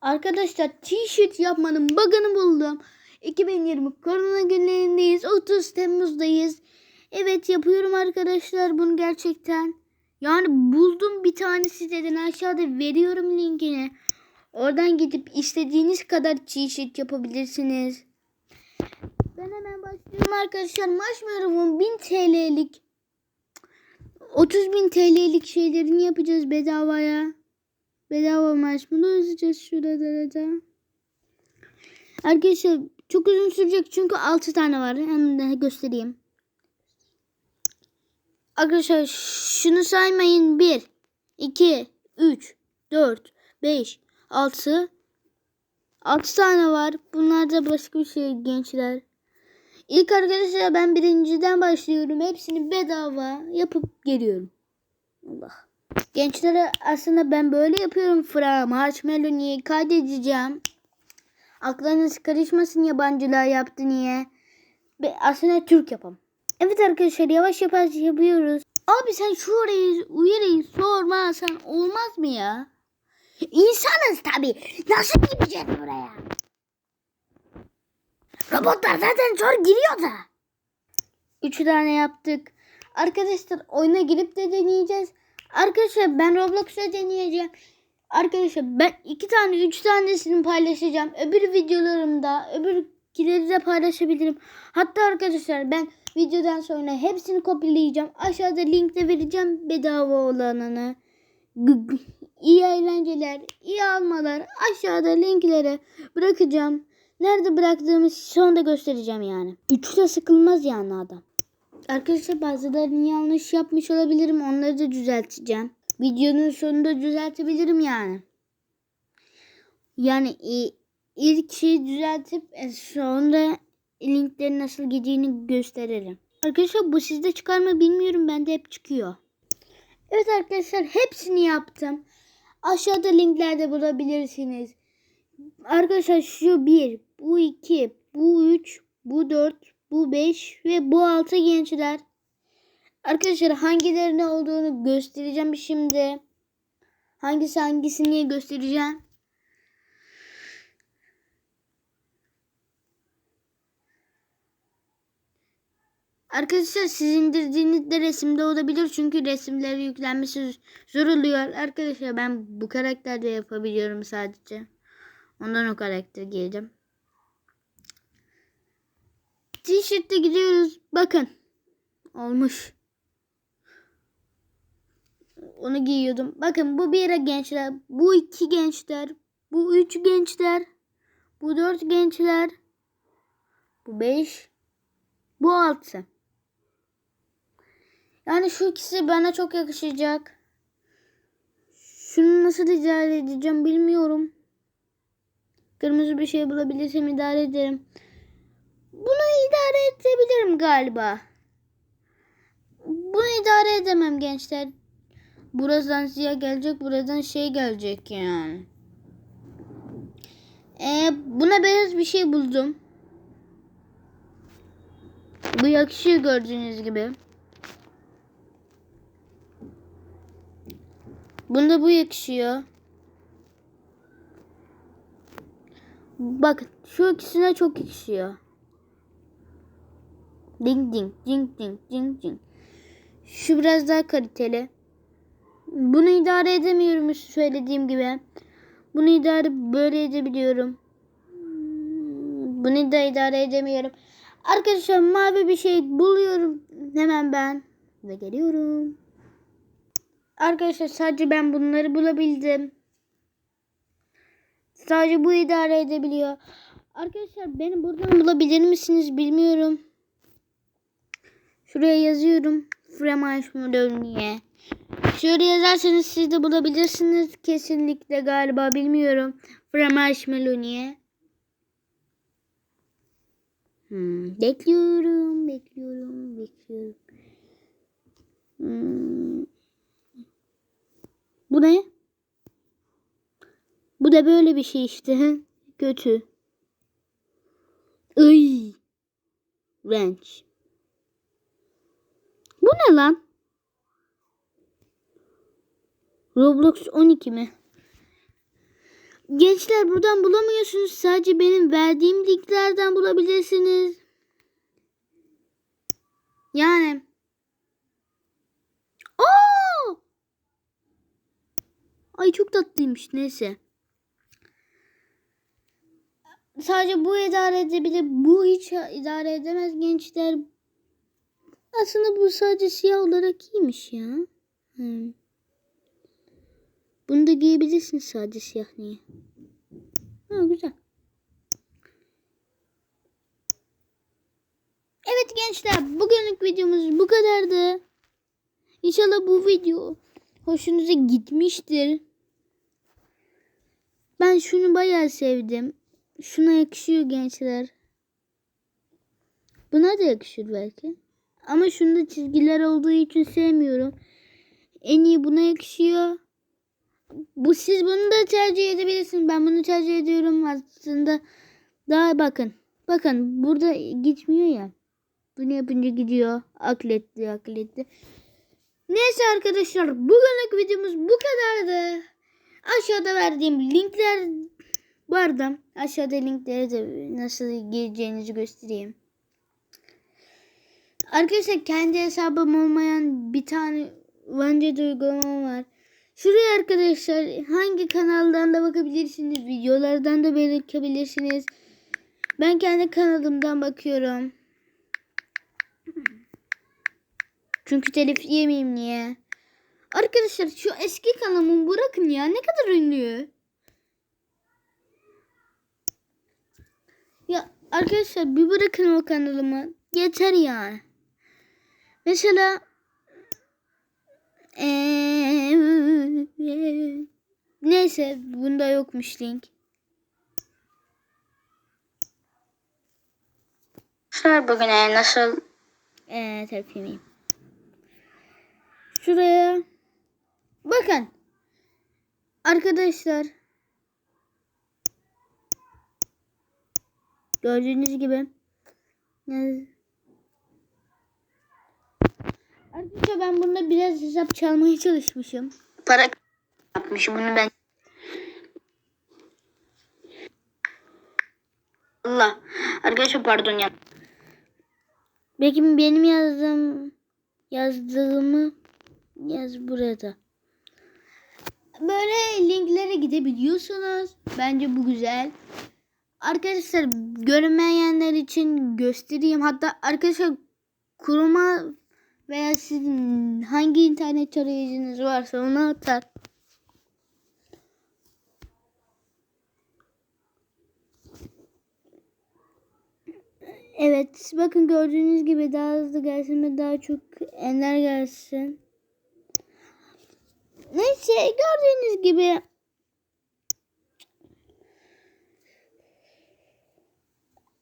Arkadaşlar t-shirt yapmanın bug'ını buldum. 2020 korona günlerindeyiz. 30 Temmuz'dayız. Evet yapıyorum arkadaşlar bunu gerçekten. Yani buldum bir tane siteden aşağıda veriyorum linkini. Oradan gidip istediğiniz kadar t-shirt yapabilirsiniz. Ben hemen başlıyorum arkadaşlar. Marshmallow'un 1000 TL'lik 30 bin TL'lik şeylerini yapacağız bedavaya. Bedava marshmallow yazacağız şurada da. Arkadaşlar çok uzun sürecek çünkü 6 tane var. Hem de göstereyim. Arkadaşlar şunu saymayın. 1, 2, 3, 4, 5, 6. 6 tane var. Bunlar da başka bir şey gençler. İlk arkadaşlar ben birinciden başlıyorum. Hepsini bedava yapıp geliyorum. Allah. Gençlere aslında ben böyle yapıyorum. Fra, marshmallow niye kaydedeceğim. Aklınız karışmasın yabancılar yaptı niye. Be, aslında Türk yapam. Evet arkadaşlar yavaş yavaş yapıyoruz. Abi sen şu orayı uyarayı sormazsan olmaz mı ya? İnsanız tabi. Nasıl gideceğiz oraya? Robotlar zaten zor giriyor da. Üç tane yaptık. Arkadaşlar oyuna girip de deneyeceğiz. Arkadaşlar ben Roblox'ta deneyeceğim. Arkadaşlar ben iki tane üç tanesini paylaşacağım. Öbür videolarımda öbürkileri de paylaşabilirim. Hatta arkadaşlar ben videodan sonra hepsini kopyalayacağım. Aşağıda linkte vereceğim bedava olanını. İyi eğlenceler, iyi almalar aşağıda linklere bırakacağım. Nerede bıraktığımı sonunda göstereceğim yani. Üçte sıkılmaz yani adam. Arkadaşlar bazılarını yanlış yapmış olabilirim. Onları da düzelteceğim. Videonun sonunda düzeltebilirim yani. Yani i- ilk şeyi düzeltip e, sonra linklerin nasıl gideceğini gösteririm. Arkadaşlar bu sizde çıkar mı bilmiyorum. Bende hep çıkıyor. Evet arkadaşlar hepsini yaptım. Aşağıda linklerde bulabilirsiniz. Arkadaşlar şu 1, bu 2, bu 3, bu 4, bu 5 ve bu 6 gençler. Arkadaşlar hangilerine olduğunu göstereceğim şimdi. Hangisi hangisini göstereceğim. Arkadaşlar siz indirdiğinizde resimde olabilir çünkü resimleri yüklenmesi zor oluyor. Arkadaşlar ben bu karakterde yapabiliyorum sadece. Ondan o karakter T-shirt'te gidiyoruz. Bakın. Olmuş. Onu giyiyordum. Bakın bu bir gençler. Bu iki gençler. Bu üç gençler. Bu dört gençler. Bu beş. Bu altı. Yani şu ikisi bana çok yakışacak. Şunu nasıl idare edeceğim bilmiyorum. Kırmızı bir şey bulabilirsem idare ederim. Bunu idare edebilirim galiba. Bunu idare edemem gençler. Buradan siyah gelecek, buradan şey gelecek yani. Ee, buna beyaz bir şey buldum. Bu yakışıyor gördüğünüz gibi. Bunda bu yakışıyor. Bakın şu ikisine çok yakışıyor. Ding ding ding ding ding ding. Şu biraz daha kaliteli. Bunu idare edemiyorum söylediğim gibi. Bunu idare böyle edebiliyorum. Bunu da idare edemiyorum. Arkadaşlar mavi bir şey buluyorum hemen ben ve geliyorum. Arkadaşlar sadece ben bunları bulabildim. Sadece bu idare edebiliyor. Arkadaşlar beni buradan bulabilir misiniz bilmiyorum. Şuraya yazıyorum. Fremaş model niye? Şöyle yazarsanız siz de bulabilirsiniz. Kesinlikle galiba bilmiyorum. Fremaş niye? Hmm, bekliyorum, bekliyorum, bekliyorum. Hmm. Bu ne? Bu da böyle bir şey işte. Kötü. Iy. Ranch. Bu ne lan? Roblox 12 mi? Gençler buradan bulamıyorsunuz. Sadece benim verdiğim linklerden bulabilirsiniz. Yani. Oo! Ay çok tatlıymış. Neyse. Sadece bu idare edebilir. Bu hiç idare edemez gençler. Aslında bu sadece siyah olarak iyiymiş ya. Hmm. Bunu da giyebilirsin sadece siyah niye? Ha güzel. Evet gençler bugünlük videomuz bu kadardı. İnşallah bu video hoşunuza gitmiştir. Ben şunu bayağı sevdim. Şuna yakışıyor gençler. Buna da yakışır belki. Ama şunda çizgiler olduğu için sevmiyorum. En iyi buna yakışıyor. Bu siz bunu da tercih edebilirsiniz. Ben bunu tercih ediyorum aslında. Daha bakın. Bakın burada gitmiyor ya. Bunu yapınca gidiyor. Akletli akletli. Neyse arkadaşlar bugünlük videomuz bu kadardı. Aşağıda verdiğim linkler arada aşağıda linkleri de nasıl gireceğinizi göstereyim. Arkadaşlar kendi hesabım olmayan bir tane Vanca'da uygulamam var. Şuraya arkadaşlar hangi kanaldan da bakabilirsiniz. Videolardan da bakabilirsiniz. Ben kendi kanalımdan bakıyorum. Çünkü telif yemeyeyim niye? Arkadaşlar şu eski kanalımı bırakın ya. Ne kadar ünlü. Ya arkadaşlar bir bırakın o kanalımı. Yeter yani. Mesela ee, neyse bunda yokmuş link. Arkadaşlar bugüne nasıl Ee, terpimeyim. Şuraya bakın. Arkadaşlar gördüğünüz gibi ne- Arkadaşlar ben bunda biraz hesap çalmaya çalışmışım. para yapmış bunu ben Allah arkadaşlar pardon ya Belki benim yazdığım yazdığımı yaz burada. Böyle linklere gidebiliyorsunuz. Bence bu güzel. Arkadaşlar görmeyenler için göstereyim. Hatta arkadaşlar kuruma veya sizin hangi internet tarayıcınız varsa onu atar. Evet bakın gördüğünüz gibi daha hızlı gelsin ve daha çok enler gelsin. Neyse gördüğünüz gibi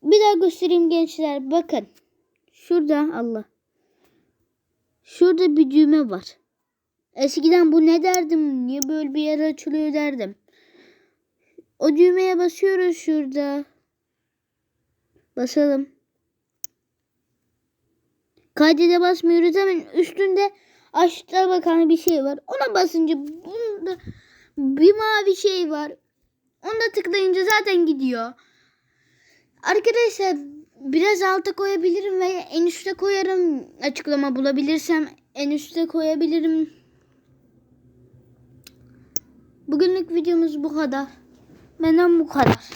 bir daha göstereyim gençler bakın. Şurada Allah. Şurada bir düğme var. Eskiden bu ne derdim? Niye böyle bir yer açılıyor derdim. O düğmeye basıyoruz şurada. Basalım. Kaydede basmıyoruz hemen üstünde aşağı bakan bir şey var. Ona basınca bunda bir mavi şey var. Ona tıklayınca zaten gidiyor. Arkadaşlar biraz alta koyabilirim veya en üste koyarım. Açıklama bulabilirsem en üste koyabilirim. Bugünlük videomuz bu kadar. Benden bu kadar.